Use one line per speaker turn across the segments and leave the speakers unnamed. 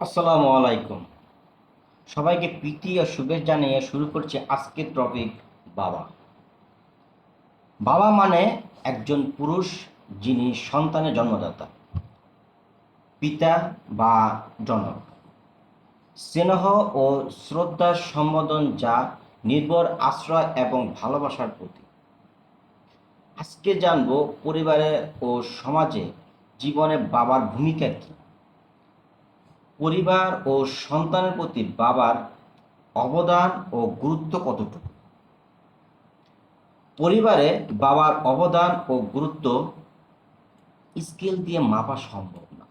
আসসালামু আলাইকুম। সবাইকে প্রীতি ও শুভেচ্ছা জানিয়ে শুরু করছি আজকের টপিক বাবা। বাবা মানে একজন পুরুষ যিনি সন্তানের জন্মদাতা। পিতা বা জনক। স্নেহ ও শ্রদ্ধার সম্বোধন যা নির্ভর আশ্রয় এবং ভালোবাসার প্রতি আজকে জানব পরিবারে ও সমাজে জীবনে বাবার ভূমিকা কী? পরিবার ও সন্তানের প্রতি বাবার অবদান ও গুরুত্ব কতটুকু? পরিবারে বাবার অবদান ও গুরুত্ব স্কেল দিয়ে মাপা সম্ভব না।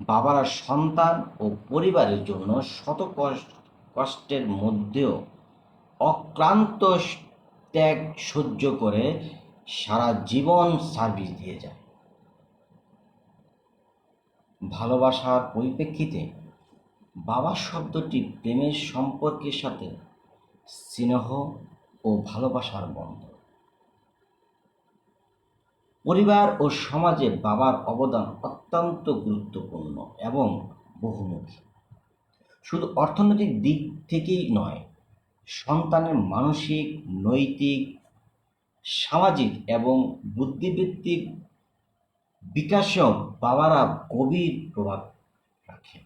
বাবারা সন্তান ও পরিবারের জন্য শত কষ্ট- কষ্টের মধ্যেও অক্লান্ত ত্যাগ সহ্য করে সারা জীবন সার্ভিস দিয়ে যায়। ভালোবাসার পরিপ্রেক্ষিতে বাবা শব্দটি প্রেমের সম্পর্কের সাথে স্নেহ ও ভালোবাসার বন্ধ পরিবার ও সমাজে বাবার অবদান অত্যন্ত গুরুত্বপূর্ণ এবং বহুমুখী। শুধু অর্থনৈতিক দিক থেকেই নয়, সন্তানের মানসিক, নৈতিক, সামাজিক এবং বুদ্ধিবৃত্তিক বিকাশেও বাবারা গভীর প্রভাব রাখে।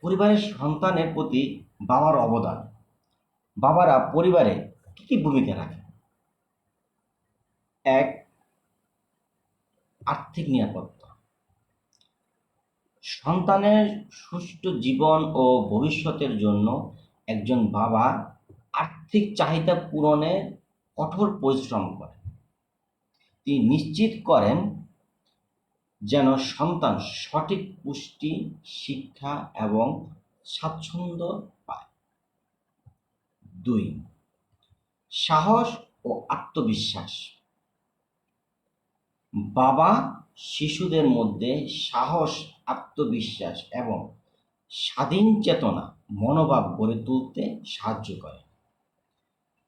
পরিবারের সন্তানের প্রতি বাবার অবদান। বাবারা পরিবারে কী কী ভূমিকা রাখে? এক, আর্থিক নিরাপত্তা। সন্তানের সুষ্ঠু জীবন ও ভবিষ্যতের জন্য একজন বাবা আর্থিক চাহিদা পূরণে কঠোর পরিশ্রম করেন তিনি নিশ্চিত করেন যেন সন্তান সঠিক পুষ্টি, শিক্ষা এবং স্বাচ্ছন্দ্য পায়। দুই, সাহস ও আত্মবিশ্বাস। বাবা শিশুদের মধ্যে সাহস, আত্মবিশ্বাস এবং স্বাধীন চেতনা, মনোভাব গড়ে তুলতে সাহায্য করে।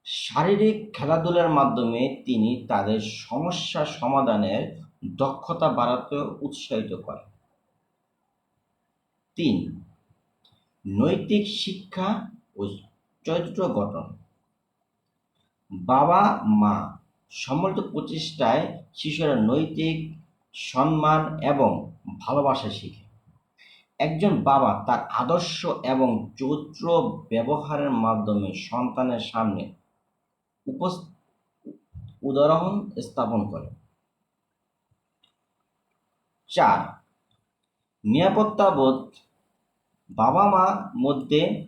শারীরিক খেলাধুলার মাধ্যমে তিনি তাদের সমস্যা সমাধানের দক্ষতা বাড়াতে উৎসাহিত করে। তিন, নৈতিক শিক্ষা ও চরিত্র গঠন। বাবা, মা সম্মিলিত প্রচেষ্টায় শিশুরা নৈতিক সম্মান এবং ভালোবাসা শিখে। একজন বাবা তার আদর্শ এবং চরিত্র ব্যবহারের মাধ্যমে সন্তানের সামনে উদাহরণ স্থাপন করে। চার। নিরাপত্তাবোধ বাবা মা মধ্যে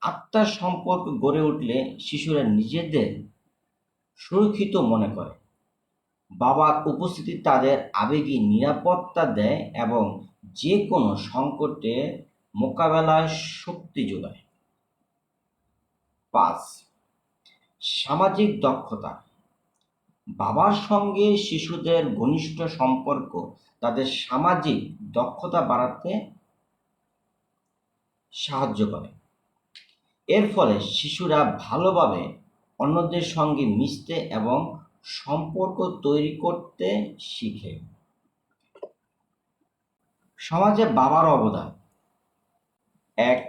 আত্মার সম্পর্ক গড়ে উঠলে শিশুরা নিজেদের সুরক্ষিত মনে করে। বাবার উপস্থিতি তাদের আবেগী নিরাপত্তা দেয় এবং যে কোনো সংকটে মোকাবেলায় শক্তি যোগায়। পাঁচ, সামাজিক দক্ষতা। বাবার সঙ্গে শিশুদের ঘনিষ্ঠ সম্পর্ক তাদের সামাজিক দক্ষতা বাড়াতে সাহায্য করে। এর ফলে শিশুরা ভালোভাবে অন্যদের সঙ্গে মিশতে এবং সম্পর্ক তৈরি করতে শিখে। সমাজে বাবার অবদান। এক,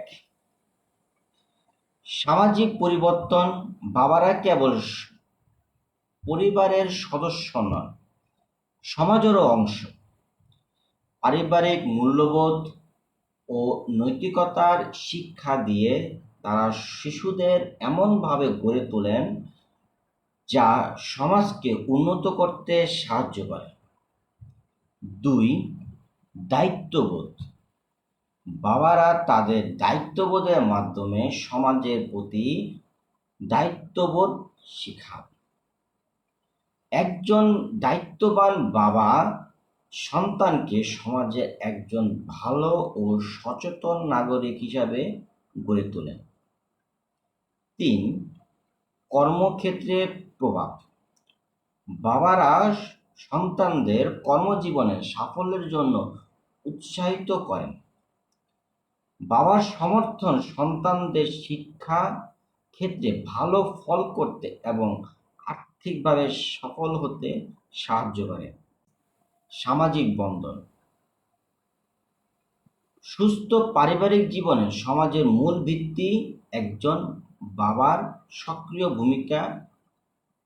সামাজিক পরিবর্তন বাবারা কেবল পরিবারের সদস্য নয়, সমাজেরও অংশ। পারিবারিক মূল্যবোধ ও নৈতিকতার শিক্ষা দিয়ে তারা শিশুদের এমনভাবে গড়ে তোলেন যা সমাজকে উন্নত করতে সাহায্য করে। দুই, দায়িত্ববোধ। বাবারা তাদের দায়িত্ববোধের মাধ্যমে সমাজের প্রতি দায়িত্ববোধ শিখান। একজন দায়িত্ববান বাবা সন্তানকে সমাজে একজন ভালো ও সচেতন নাগরিক হিসাবে গড়ে তোলেন তিন, কর্মক্ষেত্রে প্রভাব। বাবারা সন্তানদের কর্মজীবনের সাফল্যের জন্য উৎসাহিত করেন। বাবার সমর্থন সন্তানদের শিক্ষা ক্ষেত্রে ভালো ফল করতে এবং আর্থিকভাবে সফল হতে সাহায্য করে। সামাজিক বন্ধন। সুস্থ পারিবারিক জীবনে সমাজের মূল ভিত্তি একজন বাবার সক্রিয় ভূমিকা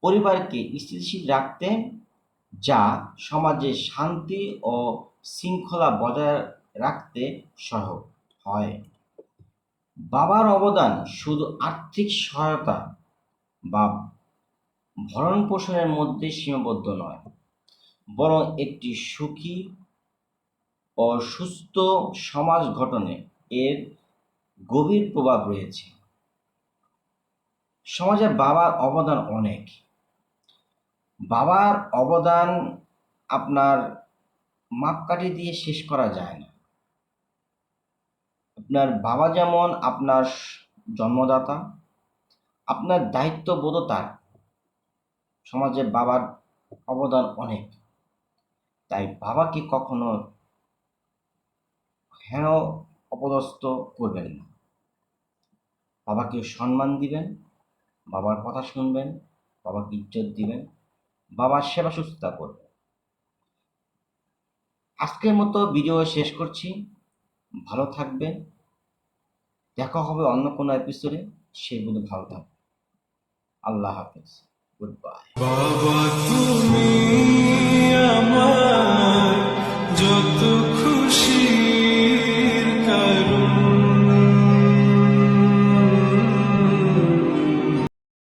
পরিবারকে স্থিতিশীল রাখতে, যা সমাজে শান্তি ও শৃঙ্খলা বজায় রাখতে সহায়ক হয়। বাবার অবদান শুধু আর্থিক সহায়তা বা ভরণ পোষণের মধ্যে সীমাবদ্ধ নয় বরং একটি সুখী ও সুস্থ সমাজ গঠনে এর গভীর প্রভাব রয়েছে। সমাজে বাবার অবদান অনেক। বাবার অবদান আপনার মাপকাঠি দিয়ে শেষ করা যায় না। আপনার বাবা যেমন আপনার জন্মদাতা, আপনার দায়িত্ববোধতার সমাজে বাবার অবদান অনেক। তাই বাবাকে কখনো হেন অপদস্থ করবেন না। বাবাকে সম্মান দিবেন, বাবার কথা শুনবেন, বাবাকে ইজ্জত দিবেন, বাবার সেবা সুস্থতা করবেন। আজকের মতো ভিডিও শেষ করছি। ভালো থাকবেন। দেখা হবে অন্য কোনো এপিসোডে সেই বলে ভালো থাকবেন। আল্লাহ হাফেজ। Good bye